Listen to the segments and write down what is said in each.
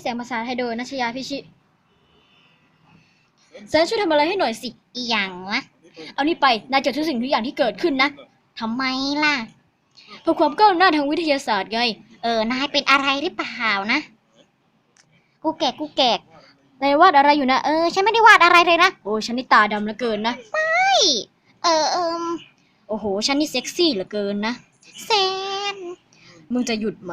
เสียงภาษาไทยโดยนัชยาพิชิเซิช่วยทำอะไรให้หน่อยสิ อีหยังวะ เอานี่ไป นายจดทุกสิ่งทุกอย่างที่เกิดขึ้นนะทำไมล่ะเพราะความก้าวหน้าทางวิทยาศาสตร์ไง เออ นายเป็นอะไรหรือเปล่านะ กูแกกกูแกกนายวาดอะไรอยู่นะ เออ ฉันไม่ได้วาดอะไรเลยนะ โอ้ฉันนี่ตาดำเหลือเกินนะ ไม่ เออเออโอ้โห ฉันนี่เซ็กซี่เหลือเกินนะ แซน มึงจะหยุดไหม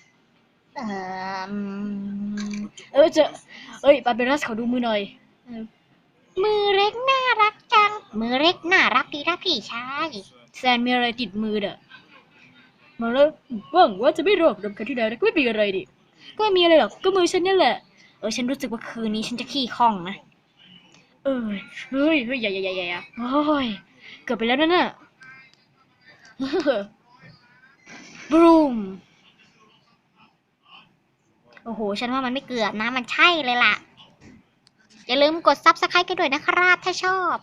เออจะเอ้ยบาเบรัสขอดูมือหน่อยเออมือเล็กน่ารักจัง มือเล็กน่ารักดีนะพี่ชาย แซนมีอะไรติดมือเด้อมาแล้วหวังว่าจะไม่รอกรำคาญที่ใดนะก็ไม่มีอะไรดิ ก็ไม่มีอะไรหรอก ก็มือฉันนี่แหละ เออฉันรู้สึกว่าคืนนี้ฉันจะขี้ข้องนะ เออเฮ้ยเฮ้ยอย่าอย่าอย่าอย่าอย่าโอ้ย เกือบไปแล้วนั่นน่ะบรูม โอ้โห ฉันว่ามันไม่เกือบนะ มันใช่เลยล่ะ อย่าลืมกด subscribe กันด้วยนะครับ ถ้าชอบ